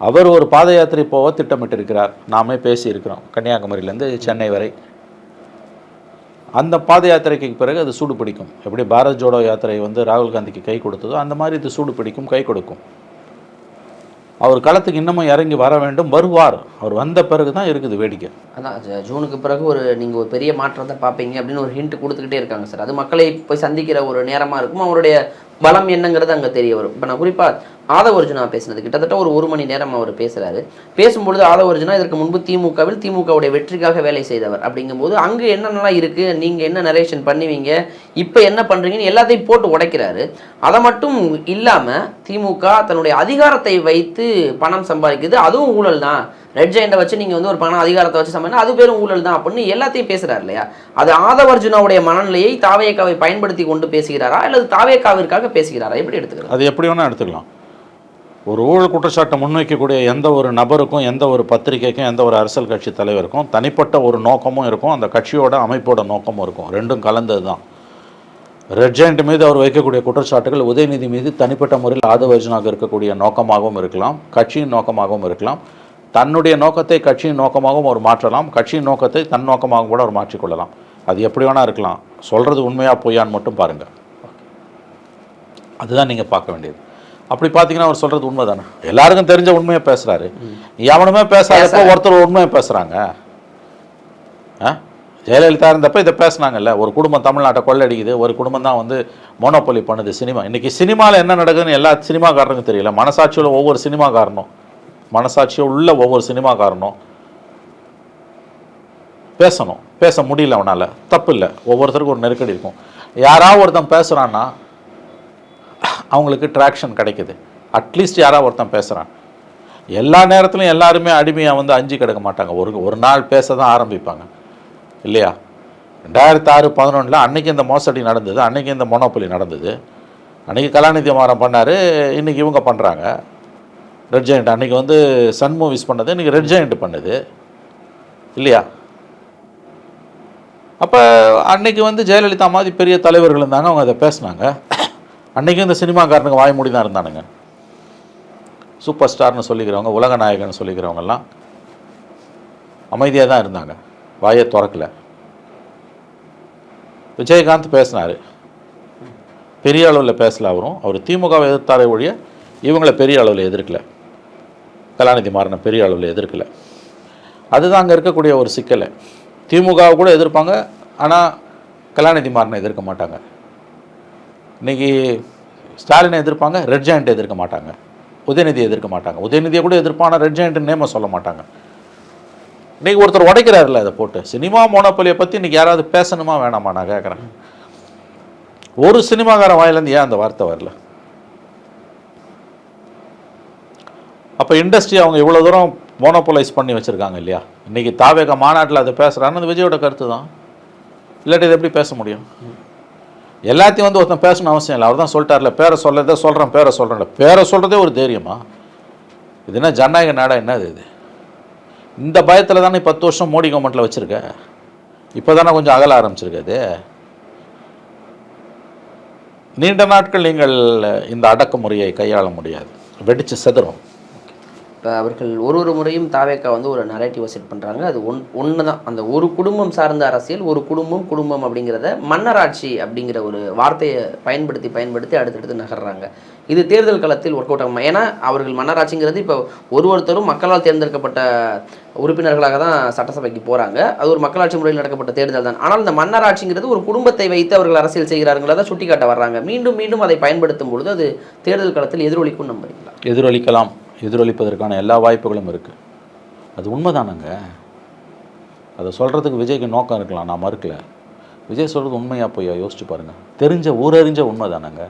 அவர் ஒரு பாத யாத்திரை போக திட்டமிட்டிருக்கிறார். நாமே பேசியிருக்கிறோம். கன்னியாகுமரியிலேருந்து சென்னை வரை. அந்த பாத யாத்திரைக்கு பிறகு அது சூடு பிடிக்கும். எப்படி பாரத் ஜோடோ யாத்திரை வந்து ராகுல் காந்திக்கு கை கொடுத்ததோ அந்த மாதிரி இது சூடு பிடிக்கும் கை கொடுக்கும். அவர் களத்துக்கு இன்னமும் இறங்கி வர வேண்டும் வருவார். அவர் வந்த பிறகு தான் இருக்குது வேடிக்கை. அதான் ஜூனுக்கு பிறகு ஒரு நீங்கள் ஒரு பெரிய மாற்றத்தை பார்ப்பீங்க அப்படின்னு ஒரு ஹிண்ட் கொடுத்துக்கிட்டே இருக்காங்க சார். அது மக்களை போய் சந்திக்கிற ஒரு நேரமாக இருக்கும். அவருடைய பலம் என்னங்கிறது அங்கே தெரிய வரும். இப்போ நான் குறிப்பாக ஆதவர்ஜுனா பேசினது. கிட்டத்தட்ட ஒரு ஒரு மணி நேரம் அவர் பேசுகிறாரு பேசும்பொழுது ஆதவர்ஜுனா இதற்கு முன்பு திமுகவில் திமுகவுடைய வெற்றிக்காக வேலை செய்தவர் அப்படிங்கும்போது அங்கே என்னென்னலாம் இருக்குது நீங்கள் என்ன நரேஷன் பண்ணுவீங்க? இப்போ என்ன பண்ணுறீங்கன்னு எல்லாத்தையும் போட்டு உடைக்கிறாரு. அதை மட்டும் இல்லாமல் திமுக தன்னுடைய அதிகாரத்தை வைத்து பணம் சம்பாதிக்குது. அதுவும் ஊழல் தான். ரெட் ஜெயண்டை வச்சு நீங்கள் வந்து ஒரு பணம் அதிகாரத்தை வச்சு சம்பந்தம் அது பேரும் ஊழல் தான் அப்படின்னு எல்லாத்தையும் பேசுகிறார் இல்லையா? அது ஆதவர்ஜுனாவுடைய மனநிலையை தாவேக்காவை பயன்படுத்தி கொண்டு பேசுகிறாரா? அல்லது தாவேக்காவிற்காக பேசுகிறாரா? எப்படி எடுத்துக்கலாம்? அது எப்படி வேணால் எடுத்துக்கலாம். ஒரு ஊழல் குற்றச்சாட்டை முன்வைக்கக்கூடிய எந்த ஒரு நபருக்கும் எந்த ஒரு பத்திரிகைக்கும் எந்த ஒரு அரசியல் கட்சி தலைவருக்கும் தனிப்பட்ட ஒரு நோக்கமும் இருக்கும். அந்த கட்சியோட அமைப்போட நோக்கமும் இருக்கும். ரெண்டும் கலந்தது தான் ரெட் மீது அவர் வைக்கக்கூடிய குற்றச்சாட்டுகள் உதயநிதி மீது தனிப்பட்ட முறையில் ஆதவர்ஜனாக இருக்கக்கூடிய நோக்கமாகவும் இருக்கலாம். கட்சியின் நோக்கமாகவும் இருக்கலாம். தன்னுடைய நோக்கத்தை கட்சியின் நோக்கமாகவும் அவர் மாற்றலாம். கட்சியின் நோக்கத்தை தன் நோக்கமாகவும் கூட அவர் மாற்றிக்கொள்ளலாம். அது எப்படி வேணால் இருக்கலாம். சொல்கிறது உண்மையாக பொய்யான்னு மட்டும் பாருங்கள் அதுதான் நீங்கள் பார்க்க வேண்டியது. அப்படி பார்த்தீங்கன்னா அவர் சொல்கிறது உண்மை தானே எல்லாருக்கும் தெரிஞ்ச உண்மையை பேசுகிறாரு எவனுமே பேசாதப்போ ஒருத்தர் உண்மையை பேசுகிறாங்க ஆ? ஜெயலலிதா இருந்தப்ப இதை பேசுனாங்கல்ல. ஒரு குடும்பம் தமிழ்நாட்டை கொள்ளடிக்குது. ஒரு குடும்பம் தான் வந்து மோனோபொலி பண்ணுது சினிமா. இன்றைக்கி சினிமாவில் என்ன நடக்குதுன்னு எல்லா சினிமாக்காரனுக்கும் தெரியல. மனசாட்சியுள்ள ஒவ்வொரு சினிமாக்காரனும். மனசாட்சியில் உள்ள ஒவ்வொரு சினிமாக்காரனும் பேசணும். பேச முடியல அவனால். தப்பு இல்லை ஒவ்வொருத்தருக்கும் ஒரு நெருக்கடி இருக்கும். யாராவது ஒருத்தன் பேசுகிறான்னா அவங்களுக்கு ட்ராக்ஷன் கிடைக்குது. அட்லீஸ்ட் யாராவது ஒருத்தன் பேசுகிறான் எல்லா நேரத்துலையும் எல்லாருமே அடிமையாக வந்து அஞ்சு கிடக்க மாட்டாங்க. ஒரு ஒரு நாள் பேச தான் ஆரம்பிப்பாங்க. இல்லையா? ரெண்டாயிரத்தி ஆறு பதினொன்றில் அன்றைக்கி இந்த மோசடி நடந்தது அன்றைக்கி இந்த மொனோப்பொலி நடந்தது. அன்றைக்கி கலாநிதி மாறம் பண்ணார் இன்றைக்கி இவங்க பண்ணுறாங்க ரெட் ஜெயண்ட் அன்றைக்கி வந்து சன் மூவிஸ் பண்ணது இன்றைக்கி ரெட் ஜெயண்ட் பண்ணுது. இல்லையா? அப்போ அன்றைக்கி வந்து ஜெயலலிதா மாதிரி பெரிய தலைவர்கள் இருந்தாங்க அவங்க அதை பேசுனாங்க. அன்றைக்கும் இந்த சினிமாக்காரனுக்கு வாய் மூடி தான் இருந்தானுங்க. சூப்பர் ஸ்டார்னு சொல்லிக்கிறவங்க உலக நாயகன் சொல்லிக்கிறவங்கெல்லாம் அமைதியாக தான் இருந்தாங்க. வாயை திறக்கல. விஜயகாந்த் பேசினார். பெரிய அளவில் பேசல அவரும். அவர் திமுகவை எதிர்த்தாரே ஒழிய இவங்கள பெரிய அளவில் எதிர்க்கல. கலாநிதி மாறனை பெரிய அளவில் எதிர்க்கல. அதுதான் அங்கே இருக்கக்கூடிய ஒரு சிக்கலை. திமுகவை கூட எதிர்ப்பாங்க ஆனால் கலாநிதி மாறனை எதிர்க்க மாட்டாங்க. இன்னைக்கு ஸ்டாலினை எதிர்ப்பாங்க ரெட் ஜாயிண்ட் எதிர்க்க மாட்டாங்க. உதயநிதியை எதிர்க்க மாட்டாங்க. உதயநிதியை கூட எதிர்ப்பான ரெட் ஜாயிண்ட் நேமை சொல்ல மாட்டாங்க. இன்னைக்கு ஒருத்தர் உடைக்கிறாருல அதை போட்டு. சினிமா மோனோபலியை பற்றி இன்னைக்கு யாராவது பேசணுமா வேணாமா நான் கேட்குறேன். ஒரு சினிமாக்காரன் வாயிலேருந்து ஏன் அந்த வார்த்தை வரல? அப்போ இண்டஸ்ட்ரி அவங்க இவ்வளோ தூரம் மோனோபோலைஸ் பண்ணி வச்சுருக்காங்க இல்லையா? இன்றைக்கி தாவேக மாநாட்டில் அதை பேசுகிறான்னு அது விஜயோட கருத்து தான் இல்லாட்டி இதை எப்படி பேச முடியும்? எல்லாத்தையும் வந்து ஒருத்தன் பேசணும் அவசியம் இல்லை. அவர் தான் சொல்லிட்டார்ல பேரை சொல்கிறத சொல்கிறேன் பேரை சொல்கிறேன்ல பேரை சொல்கிறதே ஒரு தைரியமா? இது என்ன ஜனநாயக நாடா என்னது இது? இந்த பயத்தில் தானே பத்து வருஷம் மோடி கவர்மெண்ட்டில் வச்சுருக்க? இப்போ தானே கொஞ்சம் அகல ஆரம்பிச்சிருக்காது நீண்ட நாட்கள் நீங்கள் இந்த அடக்குமுறையை கையாள முடியாது. வெடித்து செதறும். இப்போ அவர்கள் ஒரு ஒரு முறையும் தாவேக்கா வந்து ஒரு நரேட்டிவை செட் பண்ணுறாங்க அது ஒன் ஒன்று தான் அந்த ஒரு குடும்பம் சார்ந்த அரசியல் ஒரு குடும்பம் குடும்பம் அப்படிங்கிறத மன்னராட்சி அப்படிங்கிற ஒரு வார்த்தையை பயன்படுத்தி பயன்படுத்தி அடுத்தடுத்து நகர்றாங்க. இது தேர்தல் களத்தில் ஒர்க் அவுட் ஆகும்? ஏன்னா அவர்கள் மன்னராட்சிங்கிறது இப்போ ஒரு ஒருத்தரும் மக்களால் தேர்ந்தெடுக்கப்பட்ட உறுப்பினர்களாக தான் சட்டசபைக்கு போகிறாங்க அது ஒரு மக்களாட்சி முறையில் நடக்கப்பட்ட தேர்தல் தான். ஆனால் இந்த மன்னராட்சிங்கிறது ஒரு குடும்பத்தை வைத்து அவர்கள் அரசியல் செய்கிறார்களா தான் சுட்டிக்காட்ட வர்றாங்க. மீண்டும் மீண்டும் அதை பயன்படுத்தும் பொழுது அது தேர்தல் களத்தில் எதிரொலிக்கும் நம்புறீங்களா? எதிரொலிக்கலாம். எதிரொலிப்பதற்கான எல்லா வாய்ப்புகளும் இருக்குது அது உண்மைதானங்க? அதை சொல்கிறதுக்கு விஜய்க்கு நோக்கம் இருக்கலாம் நான் மறுக்கல. விஜய் சொல்கிறது உண்மையாக போய் யோசிச்சு பாருங்கள் தெரிஞ்ச ஊரறிஞ்ச உண்மை தானங்க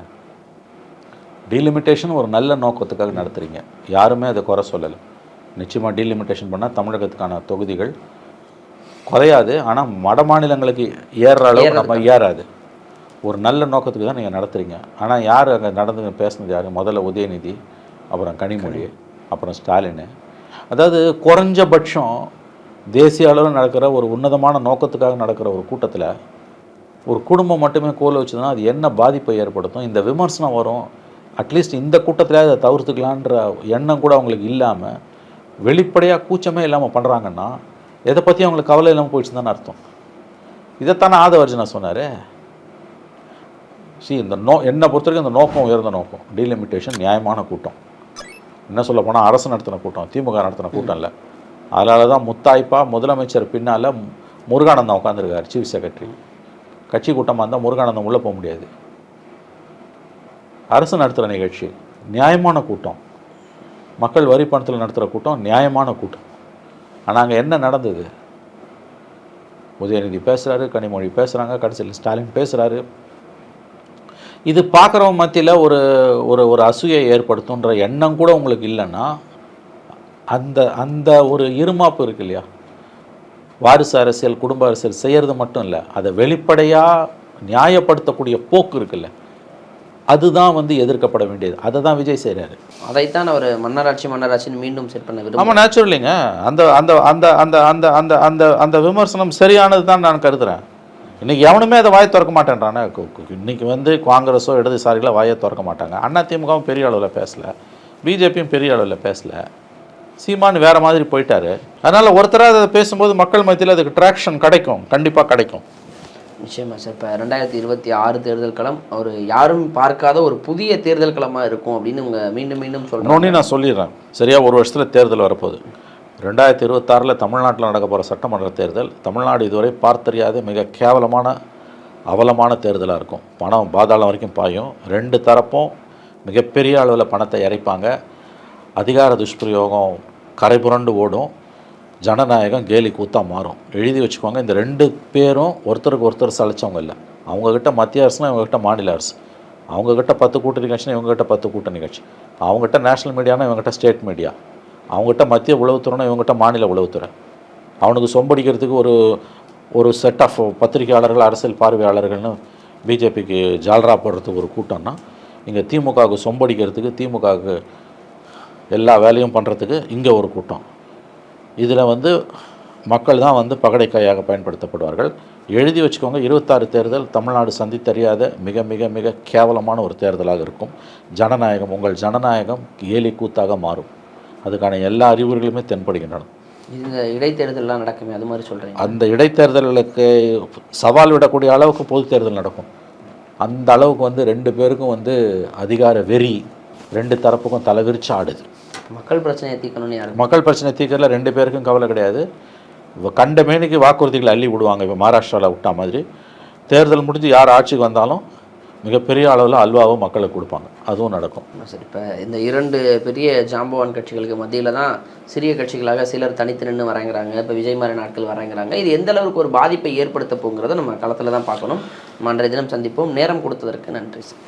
டீலிமிட்டேஷன் ஒரு நல்ல நோக்கத்துக்காக நடத்துகிறீங்க யாருமே அதை குறை சொல்லலை. நிச்சயமாக டீலிமிட்டேஷன் பண்ணால் தமிழகத்துக்கான தொகுதிகள் குறையாது. ஆனால் வட மாநிலங்களுக்கு ஏறுற அளவு நம்ம ஏறாது. ஒரு நல்ல நோக்கத்துக்கு தான் நீங்கள் நடத்துகிறீங்க ஆனால் யார் அங்கே நடந்து பேசுனது யார்? முதல்ல உதயநிதி அப்புறம் கனிமொழி அப்புறம் ஸ்டாலின். அதாவது குறைஞ்சபட்சம் தேசிய அளவில் நடக்கிற ஒரு உன்னதமான நோக்கத்துக்காக நடக்கிற ஒரு கூட்டத்தில் ஒரு குடும்பம் மட்டுமே கோல வச்சுதுன்னா அது என்ன பாதிப்பை ஏற்படுத்தும்? இந்த விமர்சனம் வரும். அட்லீஸ்ட் இந்த கூட்டத்தில் அதை தவிர்த்துக்கலான்ற எண்ணம் கூட அவங்களுக்கு இல்லாமல் வெளிப்படையாக கூச்சமே இல்லாமல் பண்ணுறாங்கன்னா எதை பற்றி அவங்களுக்கு கவலை இல்லாமல் போயிடுச்சு தானே அர்த்தம். இதைத்தானே ஆதவர்ஜனா சொன்னார். சி இந்த நோ என்னை பொறுத்த வரைக்கும் இந்த நோக்கம் உயர்ந்த நோக்கம். டீலிமிட்டேஷன் நியாயமான கூட்டம். என்ன சொல்ல போனால் அரசு நடத்தின கூட்டம் திமுக நடத்தின கூட்டம் இல்லை. அதனால தான் முத்தாய்ப்பா முதலமைச்சர் பின்னால் முருகானந்தம் உட்காந்துருக்காரு சீஃப் செக்ரட்டரி. கட்சி கூட்டமாக இருந்தால் முருகானந்தம் உள்ளே போக முடியாது. அரசு நடத்துகிற நிகழ்ச்சி நியாயமான கூட்டம். மக்கள் வரி பணத்தில் நடத்துகிற கூட்டம் நியாயமான கூட்டம். ஆனால் அங்கே என்ன நடந்தது? உதயநிதி பேசுகிறாரு கனிமொழி பேசுகிறாங்க கடைசியில் ஸ்டாலின் பேசுகிறாரு இது பார்க்குறவங்க மத்தியில் ஒரு ஒரு ஒரு அசூயை ஏற்படுத்துன்ற எண்ணம் கூட உங்களுக்கு இல்லைன்னா அந்த அந்த ஒரு இருமாப்பு இருக்கு இல்லையா? வாரிசு அரசியல் குடும்ப அரசியல் செய்கிறது மட்டும் இல்லை அதை வெளிப்படையாக நியாயப்படுத்தக்கூடிய போக்கு இருக்குல்ல அதுதான் வந்து எதிர்க்கப்பட வேண்டியது. அதை தான் விஜய் செய்கிறாரு அதைத்தான் அவர் மன்னராட்சி மன்னராட்சின்னு மீண்டும் செட் பண்ண விரும்புகிறார் ஆமாம் நேச்சுரலிங்க அந்த அந்த அந்த அந்த அந்த அந்த அந்த அந்த விமர்சனம் சரியானது தான் நான் கருதுகிறேன் இன்னைக்கு எவனுமே அதை வாயை திறக்க மாட்டேன்றானே? கு- கு- இன்னைக்கு வந்து காங்கிரஸோ இடதுசாரிகளோ வாயை திறக்க மாட்டாங்க. அண்ணா திமுகவும் பெரிய அளவில் பேசல. பிஜேபியும் பெரிய அளவில் பேசல. சீமான் வேற மாதிரி போயிட்டாரு. அதனால ஒருத்தராக அதை பேசும்போது மக்கள் மத்தியில் அதுக்கு ட்ராக்ஷன் கிடைக்கும். கண்டிப்பாக கிடைக்கும். நிச்சயமா சார். இப்போ ரெண்டாயிரத்தி இருபத்தி ஆறு தேர்தல் களம் ஒரு யாரும் பார்க்காத ஒரு புதிய தேர்தல் களமாக இருக்கும் அப்படின்னு உங்க மீண்டும் மீண்டும் இன்னொன்று நான் சொல்லிடுறேன். சரியா? ஒரு வருஷத்தில் தேர்தல் வரப்போகுது. ரெண்டாயிரத்தி இருபத்தாறில் தமிழ்நாட்டில் நடக்க போகிற சட்டமன்ற தேர்தல் தமிழ்நாடு இதுவரை பார்த்தறியாத மிக கேவலமான அவலமான தேர்தலாக இருக்கும். பணம் பாதாளம் வரைக்கும் பாயும். ரெண்டு தரப்பும் மிகப்பெரிய அளவில் பணத்தை இறைப்பாங்க. அதிகார துஷ்பிரயோகம் கரை புரண்டு ஓடும். ஜனநாயகம் கேலி கூத்தாக மாறும். எழுதி வச்சுக்கோங்க இந்த ரெண்டு பேரும் ஒருத்தருக்கு ஒருத்தர் சளைச்சவங்க இல்லை. அவங்கக்கிட்ட மத்திய அரசுனா இவங்ககிட்ட மாநில அரசு. அவங்கக்கிட்ட பத்து கூட்டணி கட்சினா இவங்ககிட்ட பத்து கூட்டணி கட்சி. அவங்ககிட்ட நேஷனல் மீடியானா இவங்ககிட்ட ஸ்டேட் மீடியா. அவங்ககிட்ட மத்திய உளவுத்துறைனா இவங்ககிட்ட மாநில உளவுத்துறை. அவனுக்கு சொம்படிக்கிறதுக்கு ஒரு ஒரு செட் ஆஃப் பத்திரிகையாளர்கள் அரசியல் பார்வையாளர்கள்னு பிஜேபிக்கு ஜால்ரா போடுறதுக்கு ஒரு கூட்டம்னா இங்கே திமுகவுக்கு சொம்படிக்கிறதுக்கு திமுகவுக்கு எல்லா வேலையும் பண்ணுறதுக்கு இங்கே ஒரு கூட்டம். இதில் வந்து மக்கள் தான் வந்து பகடைக்காயாக பயன்படுத்தப்படுவார்கள். எழுதி வச்சுக்கோங்க இருபத்தாறு தேர்தல் தமிழ்நாடு சந்தித்தறியாத மிக மிக மிக கேவலமான ஒரு தேர்தலாக இருக்கும். ஜனநாயகம் உங்கள் ஜனநாயகம் ஏலி கூத்தாக மாறும். அதுக்கான எல்லா அறிகுறிகளுமே தென்படுகின்றன. இந்த இடைத்தேர்தல்லாம் நடக்குமே அது மாதிரி சொல்கிறீங்க அந்த இடைத்தேர்தல்களுக்கு சவால் விடக்கூடிய அளவுக்கு பொது தேர்தல் நடக்கும். அந்த அளவுக்கு வந்து ரெண்டு பேருக்கும் வந்து அதிகார வெறி ரெண்டு தரப்புக்கும் தலைவிரிச்சு ஆடுது. மக்கள் பிரச்சனையை தீர்க்கணும்னு யாரும் மக்கள் பிரச்சனை தீர்க்கறதுல ரெண்டு பேருக்கும் கவலை கிடையாது. கண்ட மேனிக்கு வாக்குறுதிகளை அள்ளி விடுவாங்க. இப்போ மகாராஷ்டிராவில் விட்டா மாதிரி. தேர்தல் முடிஞ்சு யார் ஆட்சிக்கு வந்தாலும் மிகப்பெரிய அளவில் அல்வாவும் மக்களுக்கு கொடுப்பாங்க. அதுவும் நடக்கும். சரி. இப்போ இந்த இரண்டு பெரிய ஜாம்பவான் கட்சிகளுக்கு மத்தியில் தான் சிறிய கட்சிகளாக சிலர் தனித்து நின்று வராங்கிறாங்க. இப்போ விஜய் மாதிரி நாட்கள் வராங்கிறாங்க. இது எந்த அளவுக்கு ஒரு பாதிப்பை ஏற்படுத்த போங்கிறத நம்ம களத்தில் தான் பார்க்கணும். நம்ம அன்றைய தினம் சந்திப்போம். நேரம் கொடுத்ததற்கு நன்றி சார்.